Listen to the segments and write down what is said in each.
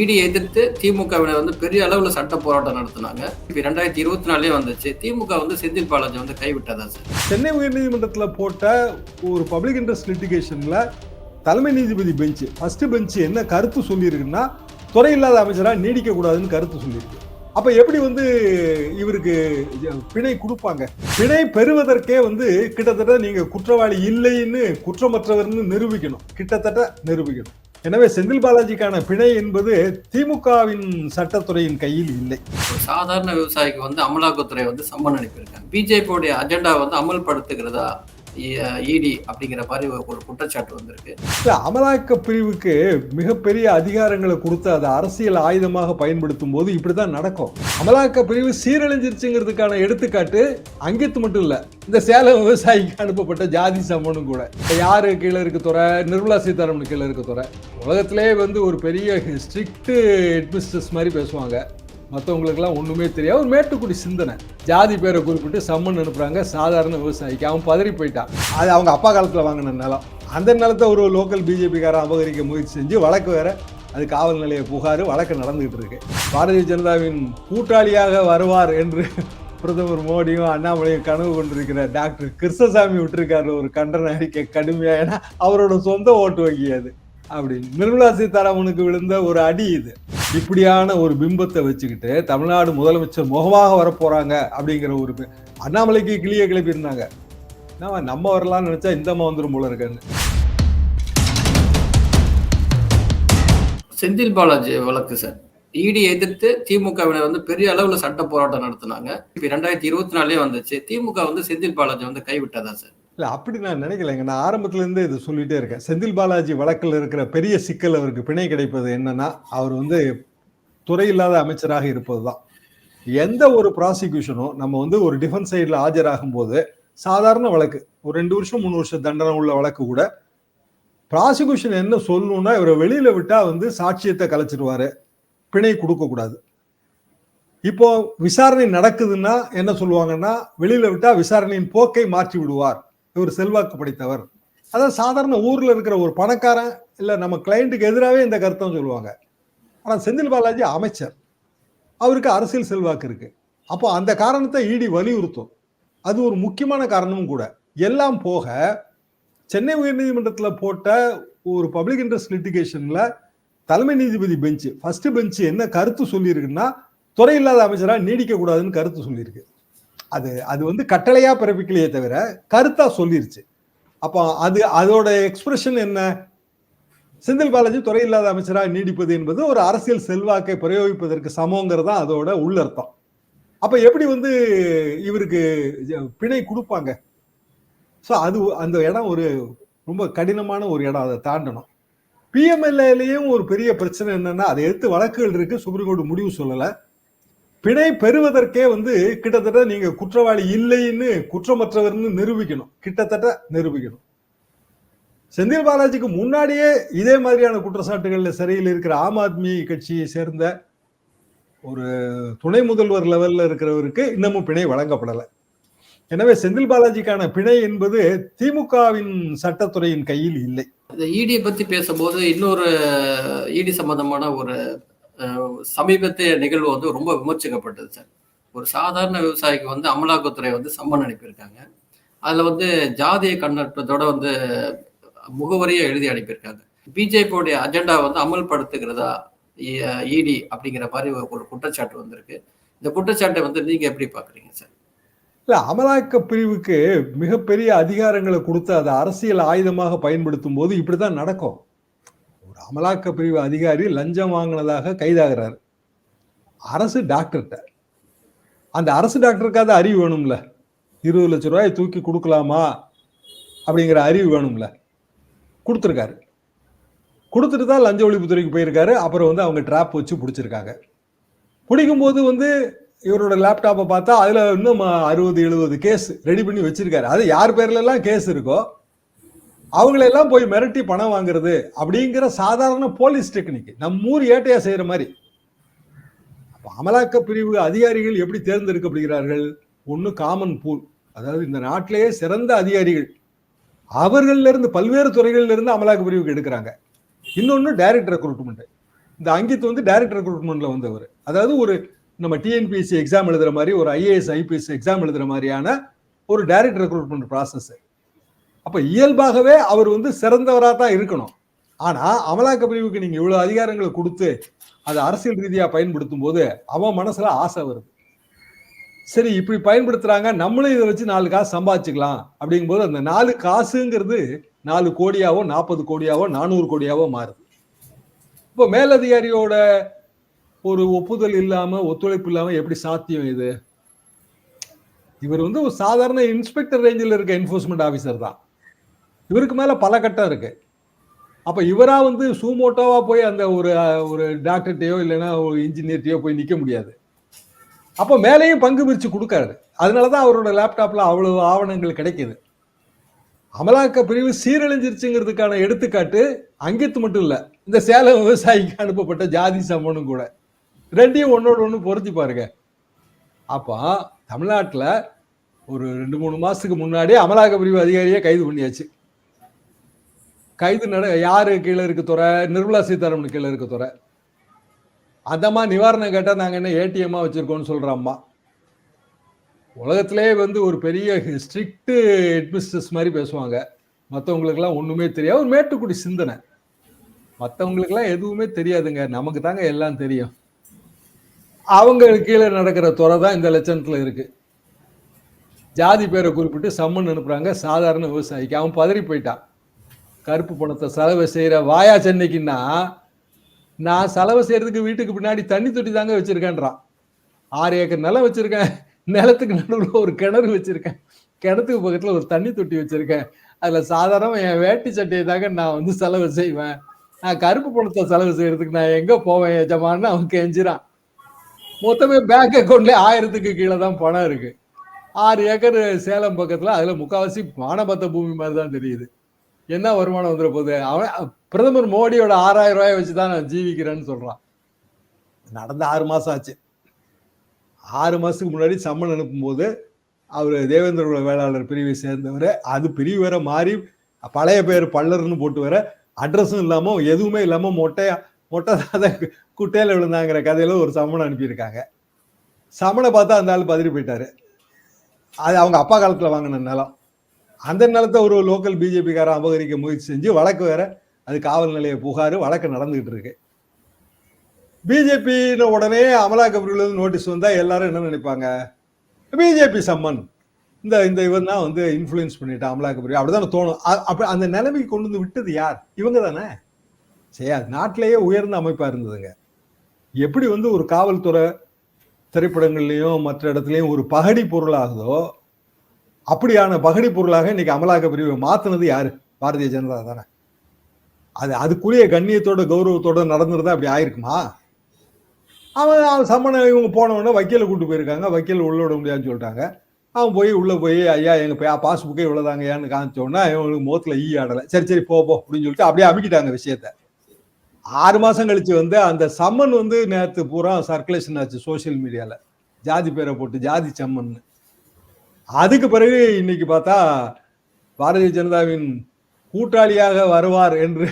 இடி எதிர்த்து திமுகவினர் வந்து பெரிய அளவில் சட்ட போராட்டம் நடத்தினாங்க. இப்ப ரெண்டாயிரத்தி இருபத்தி நாலே வந்துச்சு. திமுக வந்து செந்தில் பாலாஜி வந்து கைவிட்டதா சார்? சென்னை உயர்நீதிமன்றத்தில் போட்ட ஒரு பப்ளிக் இன்ட்ரெஸ்ட் லிட்டிகேஷனில் தலைமை நீதிபதி பெஞ்சு ஃபர்ஸ்ட் பெஞ்சு என்ன கருத்து சொல்லியிருக்குன்னா துறை இல்லாத அமைச்சராக நீடிக்கக்கூடாதுன்னு கருத்து சொல்லியிருக்கு. அப்போ எப்படி வந்து இவருக்கு பிணை கொடுப்பாங்க? பிணை பெறுவதற்கே வந்து கிட்டத்தட்ட நீங்கள் குற்றவாளி இல்லைன்னு குற்றமற்றவர்னு நிரூபிக்கணும். கிட்டத்தட்ட நிரூபிக்கணும். எனவே செந்தில் பாலாஜிக்கான பிணை என்பது திமுகவின் சட்டத்துறையின் கையில் இல்லை. ஒரு சாதாரண விவசாயிக்கு வந்து அமலாக்கத்துறை வந்து சம்மன் அனுப்பியிருக்காங்க. பிஜேபியோடைய அஜெண்டா வந்து அமல்படுத்துகிறதா? இடி அப்படிங்கிற மாதிரி ஒரு குற்றச்சாட்டு வந்திருக்கு. இல்ல அமலாக்க பிரிவுக்கு மிகப்பெரிய அதிகாரங்களை கொடுத்து அதை அரசியல் ஆயுதமாக பயன்படுத்தும் போது இப்படிதான் நடக்கும். அமலாக்க பிரிவு சீரழிஞ்சிருச்சுங்கிறதுக்கான எடுத்துக்காட்டு அங்கித்து மட்டும் இல்ல இந்த சேலம் விவசாயிக்கு அனுப்பப்பட்ட ஜாதி சம்மனும் கூட. இப்போ யாரு கீழே இருக்க துறை? நிர்மலா சீதாராமன் கீழே இருக்க துறை. உலகத்திலே வந்து ஒரு பெரிய ஸ்ட்ரிக்ட் ஹெட்மிஸ்டர்ஸ் மாதிரி பேசுவாங்க. மற்றவங்களுக்குலாம் ஒன்றுமே தெரியாது. ஒரு மேட்டுக்குடி சிந்தனை. ஜாதி பேரை குறிப்பிட்டு சம்மன் அனுப்புகிறாங்க சாதாரண விவசாயிக்கு. அவன் பதறி போயிட்டான். அது அவங்க அப்பா காலத்தில் வாங்கின நிலம். அந்த நிலத்தை ஒரு லோக்கல் பிஜேபிக்காரன் அபகரிக்க முயற்சி செஞ்சு வழக்கு வேற. அது காவல் நிலைய புகார் வழக்கு நடந்துகிட்டு இருக்கு. பாரதிய ஜனதாவின் கூட்டாளியாக வருவார் என்று பிரதமர் மோடியும் அண்ணாமலையும் கனவு கொண்டிருக்கிற டாக்டர் கிருஷ்ணசாமி விட்டுருக்காரு ஒரு கண்டன அறிக்கை கடுமையாக ஏன்னா அவரோட சொந்த ஓட்டு வங்கி அது. அப்படி நிர்மலா சீதாராமனுக்கு விழுந்த ஒரு அடி இது. இப்படியான ஒரு பிம்பத்தை வச்சுக்கிட்டு தமிழ்நாடு முதலமைச்சர் முகமாக வரப்போறாங்க அப்படிங்கிற ஒரு அண்ணாமலைக்கு கிளிய கிளப்பியிருந்தாங்க. நம்ம நம்ம வரலாம்னு நினைச்சா இந்த அம்மா வந்துடும் போல இருக்கேன்னு. செந்தில் பாலாஜி வழக்கு சார். இடி எதிர்த்து திமுகவினர் வந்து பெரிய அளவுல சட்ட போராட்டம் நடத்தினாங்க. இப்ப ரெண்டாயிரத்தி இருபத்தி நாலே வந்துச்சு. திமுக வந்து செந்தில் பாலாஜி வந்து கைவிட்டதா சார்? இல்ல அப்படி நான் நினைக்கலைங்க. நான் ஆரம்பத்துலேருந்தே இது சொல்லிட்டே இருக்கேன். செந்தில் பாலாஜி வழக்கில் இருக்கிற பெரிய சிக்கல் அவருக்கு பிணை கிடைப்பது என்னன்னா அவர் வந்து துறை இல்லாத அமைச்சராக இருப்பதுதான். எந்த ஒரு ப்ராசிக்யூஷனும் நம்ம வந்து ஒரு டிஃபென்ஸ் சைடில் ஆஜராகும் போது சாதாரண வழக்கு ஒரு ரெண்டு வருஷம் மூணு வருஷம் தண்டனை உள்ள வழக்கு கூட ப்ராசிக்யூஷன் என்ன சொல்லணும்னா இவரை வெளியில விட்டா வந்து சாட்சியத்தை கலைச்சிருவாரு. பிணை கொடுக்க கூடாது. இப்போ விசாரணை நடக்குதுன்னா என்ன சொல்லுவாங்கன்னா வெளியில விட்டா விசாரணையின் போக்கை மாற்றி விடுவார். இவர் செல்வாக்கு படைத்தவர். அதாவது சாதாரண ஊர்ல இருக்கிற ஒரு பணக்காரன் இல்லை நம்ம கிளைண்ட்டுக்கு எதிராகவே இந்த கருத்தம் சொல்லுவாங்க. ஆனால் செந்தில் பாலாஜி அமைச்சர். அவருக்கு அரசியல் செல்வாக்கு இருக்கு. அப்போ அந்த காரணத்தை ஈடி வலியுறுத்தும். அது ஒரு முக்கியமான காரணமும் கூட. எல்லாம் போக சென்னை உயர்நீதிமன்றத்தில் போட்ட ஒரு பப்ளிக் இன்ட்ரெஸ்ட் லிட்டிகேஷனில் தலைமை நீதிபதி பெஞ்சு ஃபர்ஸ்ட் பெஞ்ச் என்ன கருத்து சொல்லியிருக்குன்னா துறை இல்லாத அமைச்சராக நீடிக்க கூடாதுன்னு கருத்து சொல்லியிருக்கு. அது அது வந்து கட்டளையா பிறப்பிக்கலையே தவிர கருத்தா சொல்லிருச்சு. அப்போ அது அதோட எக்ஸ்பிரஷன் என்ன? செந்தில் பாலாஜி துறை இல்லாத அமைச்சராக நீடிப்பது என்பது ஒரு அரசியல் செல்வாக்கை பிரயோகிப்பதற்கு சமங்கிறதா அதோட உள்ளர்த்தம். அப்ப எப்படி வந்து இவருக்கு பிணை கொடுப்பாங்க? ஸோ அது அந்த இடம் ஒரு ரொம்ப கடினமான ஒரு இடம் அதை தாண்டணும். பிஎம்எல்ஏலையும் ஒரு பெரிய பிரச்சனை என்னன்னா அதை எடுத்து வழக்குகள் இருக்கு சுப்ரீம் கோர்ட் முடிவு சொல்லலை. பிணை பெறுவதற்கே வந்து கிட்டத்தட்ட நீங்க குற்றவாளி இல்லைன்னு குற்றமற்றவர்னு நிரூபிக்கணும். கிட்டத்தட்ட நிரூபிக்கணும். செந்தில் பாலாஜிக்கு முன்னாடியே இதே மாதிரியான குற்றச்சாட்டுகள்ல சிறையில் இருக்கிற ஆம் ஆத்மி கட்சியை சேர்ந்த ஒரு துணை முதல்வர் லெவல்ல இருக்கிறவருக்கு இன்னமும் பிணை வழங்கப்படலை. எனவே செந்தில் பாலாஜிக்கான பிணை என்பது திமுகவின் சட்டத்துறையின் கையில் இல்லை. இடியை பத்தி பேசும்போது இன்னொரு இடி சம்பந்தமான ஒரு சமீபத்திய நிகழ்வு வந்து ரொம்ப விமர்சிக்கப்பட்டது சார். ஒரு சாதாரண விவசாயிக்கு வந்து அமலாக்கத்துறை வந்து சம்மன் அனுப்பியிருக்காங்க. அதில் வந்து ஜாதிய கண்ணோட்டத்தோட வந்து முகவரியை எழுதி அனுப்பியிருக்காங்க. பிஜேபியோடைய அஜெண்டா வந்து அமல்படுத்துகிறதா இடி அப்படிங்கிற மாதிரி ஒரு குற்றச்சாட்டு வந்திருக்கு. இந்த குற்றச்சாட்டை வந்து நீங்கள் எப்படி பார்க்குறீங்க சார்? இல்லை அமலாக்க பிரிவுக்கு மிகப்பெரிய அதிகாரங்களை கொடுத்து அதை அரசியல் ஆயுதமாக பயன்படுத்தும் போது இப்படி தான் நடக்கும். அமலாக்க பிரிவு அதிகாரி லஞ்சம் வாங்கினதாக கைதாகிறார். அரசு டாக்டர்கிட்ட. அந்த அரசு டாக்டருக்காவது அறிவு வேணும்ல. இருபது லட்ச ரூபாய் தூக்கி கொடுக்கலாமா? அப்படிங்கிற அறிவு வேணும்ல. கொடுத்துருக்காரு. கொடுத்துட்டு தான் லஞ்ச ஒழிப்புத்துறைக்கு போயிருக்காரு. அப்புறம் வந்து அவங்க ட்ராப் வச்சு பிடிச்சிருக்காங்க. பிடிக்கும்போது வந்து இவரோட லேப்டாப்பை பார்த்தா அதில் இன்னும் அறுபது எழுபது கேஸ் ரெடி பண்ணி வச்சுருக்காரு. அது யார் பேர்லலாம் கேஸ் இருக்கோ அவங்களெல்லாம் போய் மிரட்டி பணம் வாங்குறது அப்படிங்கிற சாதாரண போலீஸ் டெக்னிக் நம்ம ஊர் ஏட்டையா செய்யற மாதிரி. அப்போ அமலாக்க பிரிவு அதிகாரிகள் எப்படி தேர்ந்தெடுக்கப்படுகிறார்கள்? ஒன்று காமன் பூல் அதாவது இந்த நாட்டிலேயே சிறந்த அதிகாரிகள். அவர்களிலிருந்து பல்வேறு துறைகளிலிருந்து அமலாக்க பிரிவுக்கு எடுக்கிறாங்க. இன்னொன்று டைரக்ட் ரெக்ரூட்மெண்ட் இந்த அங்கித் வந்து டைரக்ட் ரெக்ரூட்மெண்ட்ல வந்தவர். அதாவது ஒரு நம்ம டிஎன்பிஎஸ்சி எக்ஸாம் எழுதுற மாதிரி ஒரு ஐஏஎஸ் ஐபிஎஸ் எக்ஸாம் எழுதுற மாதிரியான ஒரு டைரக்ட் ரெக்ரூட்மெண்ட் ப்ராசஸ் அப்போ இயல்பாகவே அவர் வந்து சிறந்தவராக தான் இருக்கணும். ஆனால் அமலாக்க பிரிவுக்கு நீங்கள் இவ்வளோ அதிகாரங்களை கொடுத்து அதை அரசியல் ரீதியாக பயன்படுத்தும் போது அவன் மனசில் ஆசை வருது. சரி இப்படி பயன்படுத்துகிறாங்க நம்மளும் இதை வச்சு நாலு காசு சம்பாதிச்சுக்கலாம் அப்படிங்கும்போது அந்த நாலு காசுங்கிறது நாலு கோடியாவோ நாற்பது கோடியாவோ நானூறு கோடியாவோ மாறுது. இப்போ மேலதிகாரியோட ஒரு ஒப்புதல் இல்லாமல் ஒத்துழைப்பு இல்லாமல் எப்படி சாத்தியம் இது? இவர் வந்து ஒரு சாதாரண இன்ஸ்பெக்டர் ரேஞ்சில் இருக்க என்ஃபோர்ஸ்மெண்ட் ஆஃபீஸர் தான். இவருக்கு மேலே பல கட்டம் இருக்குது அப்போ இவராக வந்து சூமோட்டோவாக போய் அந்த ஒரு ஒரு டாக்டர்கிட்டையோ இல்லைன்னா ஒரு இன்ஜினியர்கிட்டயோ போய் நிற்க முடியாது. அப்போ மேலேயும் பங்கு பிரித்து கொடுக்காரு. அதனாலதான் அவரோட லேப்டாப்பில் அவ்வளோ ஆவணங்கள் கிடைக்கிது. அமலாக்க பிரிவு சீரழிஞ்சிருச்சுங்கிறதுக்கான எடுத்துக்காட்டு அங்கித்து மட்டும் இல்லை. இந்த சேலம் விவசாயிக்கு அனுப்பப்பட்ட ஜாதி சம்மனும் கூட. ரெண்டையும் ஒன்றோட ஒன்று பொருத்தி பாருங்க. அப்போ தமிழ்நாட்டில் ஒரு ரெண்டு மூணு மாதத்துக்கு முன்னாடி அமலாக்க பிரிவு அதிகாரியை கைது பண்ணியாச்சு. கைது நட யாரு கீழே இருக்க துறை? நிர்மலா சீதாராமன் கீழே இருக்க துறை. அதம்மா நிவாரணம் கேட்டால் நாங்கள் என்ன ஏடிஎம்மா வச்சுருக்கோம்னு சொல்கிறாம்மா உலகத்திலே வந்து ஒரு பெரிய ஸ்ட்ரிக்ட்டு ஹெட்மிஸ்டர்ஸ் மாதிரி பேசுவாங்க. மற்றவங்களுக்கெல்லாம் ஒன்றுமே தெரியாது. ஒரு மேட்டுக்குடி சிந்தனை. மற்றவங்களுக்கெல்லாம் எதுவுமே தெரியாதுங்க. நமக்கு தாங்க எல்லாம் தெரியும். அவங்க கீழே நடக்கிற துறை தான் இந்த லட்சணத்தில் இருக்குது ஜாதி பேரை குறிப்பிட்டு சம்மன் அனுப்புகிறாங்க சாதாரண விவசாயிக்கு. அவன் பதறி போயிட்டான். கருப்பு பணத்தை செலவு செய்கிற வாயா சென்னைக்குன்னா நான் செலவு செய்கிறதுக்கு வீட்டுக்கு பின்னாடி தண்ணி தொட்டி தாங்க வச்சுருக்கேன்றான். ஆறு ஏக்கர் நிலம் வச்சுருக்கேன். நிலத்துக்கு நடுவில் ஒரு கிணறு வச்சுருக்கேன். கிணத்துக்கு பக்கத்தில் ஒரு தண்ணி தொட்டி வச்சுருக்கேன். அதில் சாதாரண என் வேட்டி சட்டையை தாங்க நான் வந்து செலவு செய்வேன். நான் கருப்பு பணத்தை செலவு செய்கிறதுக்கு நான் எங்கே போவேன் எஜமான்னு அவன் கெஞ்சிறான். மொத்தமே பேங்க் அக்கௌண்ட்லேயே ஆயிரத்துக்கு கீழே தான் பணம் இருக்குது ஆறு ஏக்கர் சேலம் பக்கத்தில் அதில் முக்கால்வாசி மானபத்த பூமி மாதிரி தான் தெரியுது. என்ன வருமானம் வந்துட போகுது? அவன் பிரதமர் மோடியோட ஆறாயிரம் ரூபாயை வச்சு தான் நான் ஜீவிக்கிறேன்னு சொல்றான். நடந்த ஆறு மாசம் ஆச்சு. ஆறு மாசத்துக்கு முன்னாடி சம்மன் அனுப்பும்போது அவர் தேவேந்திர வேளாளர் பிரிவை சேர்ந்தவர். அது பிரிவு வேற மாறி பழைய பேர் பல்லர்னு போட்டு வர அட்ரஸும் இல்லாமல் எதுவுமே இல்லாமல் மொட்டையா மொட்டை தான் குட்டையில் விழுந்தாங்கிற கதையில ஒரு சமணம் அனுப்பியிருக்காங்க. சம்மனை பார்த்தா அந்த ஆள் பதறி போயிட்டாரு. அது அவங்க அப்பா காலத்தில் வாங்கின நிலம். அந்த நிலத்தை ஒரு லோக்கல் பிஜேபிக்காரன் அபகரிக்க முயற்சி செஞ்சு வழக்கு வேற அது காவல் நிலைய புகார் வழக்கு நடந்துகிட்டு இருக்கு. பிஜேபின்னு உடனே அமலாக்க இருந்து நோட்டீஸ் வந்தால் எல்லாரும் என்ன நினைப்பாங்க? BJP summon. இந்த இந்த இவன் தான் வந்து இன்ஃப்ளூயன்ஸ் பண்ணிட்டான் அமலாக்கப்பிரிவு. அப்படிதான் அப்படிதானே தோணும் அப்படி அந்த நிலைமைக்கு கொண்டு வந்து விட்டது யார்? இவங்க தானே? சரி அது நாட்டிலேயே உயர்ந்த அமைப்பாக இருந்ததுங்க. எப்படி வந்து ஒரு காவல்துறை திரைப்படங்கள்லையும் மற்ற இடத்துலையும் ஒரு பகடி பொருளாகுதோ அப்படியான பகடி பொருளாக இன்னைக்கு அமலாக்க பிரிவை மாத்தினது யாரு? பாரதிய ஜனதா தானே. அது அதுக்குரிய கண்ணியத்தோட கௌரவத்தோட நடந்துருந்தா அப்படி ஆயிருக்குமா? அவன் அவன் சம்மனை இவங்க போனவொடனே உடனே வக்கீலை கூட்டு போயிருக்காங்க. வக்கீல் உள்ள விட முடியாதுன்னு சொல்லிட்டாங்க. அவன் போய் உள்ள போய் ஐயா எங்க பே பாஸ்புக்கே இவ்வளவுதாங்க ஏன்னு காமிச்ச இவங்களுக்கு முகத்துல ஈ ஆடலை. சரி சரி போ போ அப்படின்னு சொல்லிட்டு அப்படியே அமுக்கிட்டாங்க விஷயத்த. ஆறு மாசம் கழிச்சு வந்து அந்த சம்மன் வந்து நேற்று பூரா சர்க்குலேஷன் ஆச்சு சோஷியல் மீடியால ஜாதி பேரை போட்டு ஜாதி சம்மன்னு. அதுக்கு பிறகு இன்னைக்கு பார்த்தா பாரதிய ஜனதாவின் கூட்டாளியாக வருவார் என்று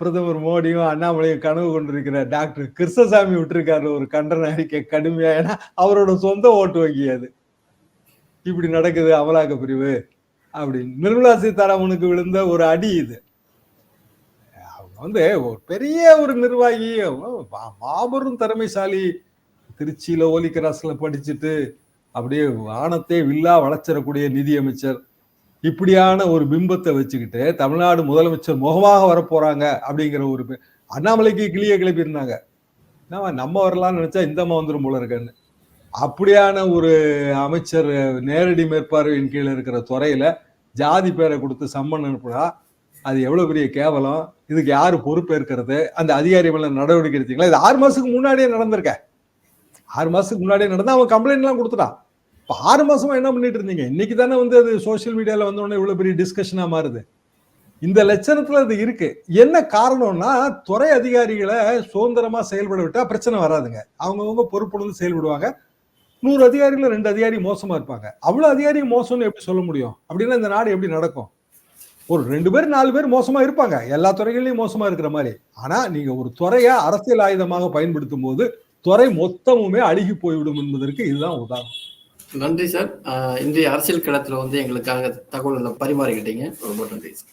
பிரதமர் மோடியும் அண்ணாமலையும் கனவு கொண்டிருக்கிற டாக்டர் கிருஷ்ணசாமி விட்டுருக்காரு ஒரு கண்டன அறிக்கை கடுமையா. ஏன்னா அவரோட சொந்த ஓட்டு வங்கி அது இப்படி நடக்குது அமலாக்க பிரிவு அப்படி நிர்மலா சீதாராமனுக்கு விழுந்த ஒரு அடி இது. அவங்க வந்து ஒரு பெரிய ஒரு நிர்வாகி. மாபெரும் திறமைசாலி. திருச்சியில ஓலி கிராஸ்ல படிச்சுட்டு அப்படியே வானத்தை வில்லா வளர்ச்சிடக்கூடிய நிதியமைச்சர் இப்படியான ஒரு பிம்பத்தை வச்சுக்கிட்டு தமிழ்நாடு முதலமைச்சர் முகமாக வரப்போறாங்க அப்படிங்கிற ஒரு அண்ணாமலைக்கு கிளியை கிளப்பியிருந்தாங்க என்ன நம்ம வரலாம்னு நினைச்சா இந்த அம்மா வந்துடும் போல இருக்கன்னு. அப்படியான ஒரு அமைச்சர் நேரடி மேற்பார்வையின் கீழே இருக்கிற துறையில ஜாதி பேரை கொடுத்து சம்மன் அனுப்புனா அது எவ்வளவு பெரிய கேவலம்? இதுக்கு யாரு பொறுப்பேற்கிறது? அந்த அதிகாரி மேல நடவடிக்கை எடுத்தீங்களா? இது ஆறு மாசத்துக்கு முன்னாடியே நடந்திருக்க. ஆறு மாசத்துக்கு முன்னாடியே நடந்தா அவன் கம்ப்ளைண்ட் எல்லாம் கொடுத்துட்டான். இப்போ ஆறு மாசமா என்ன பண்ணிட்டு இருந்தீங்க? இன்னைக்கு தானே வந்து அது சோசியல் மீடியாவில் வந்தோடனே இவ்வளோ பெரிய டிஸ்கஷனாக மாறுது. இந்த லட்சணத்தில் அது இருக்கு. என்ன காரணம்னா துறை அதிகாரிகளை சுதந்திரமா செயல்பட விட்டா பிரச்சனை வராதுங்க. அவங்கவுங்க பொறுப்புணர்ந்து செயல்படுவாங்க. நூறு அதிகாரிகள் ரெண்டு அதிகாரி மோசமா இருப்பாங்க. அவ்வளோ அதிகாரி மோசம்னு எப்படி சொல்ல முடியும்? அப்படின்னா இந்த நாடு எப்படி நடக்கும்? ஒரு ரெண்டு பேர் நாலு பேர் மோசமா இருப்பாங்க. எல்லா துறைகள்லையும் மோசமா இருக்கிற மாதிரி. ஆனா நீங்க ஒரு துறையை அரசியல் ஆயுதமாக பயன்படுத்தும் போது துறை மொத்தமுமே அழுகி போய்விடும் என்பதற்கு இதுதான் உதாரணம். நன்றி சார். இந்திய அரசியல் களத்தில் வந்து எங்களுக்காக தகவல்களை பரிமாறிக்கிட்டீங்க. ரொம்ப நன்றி சார்.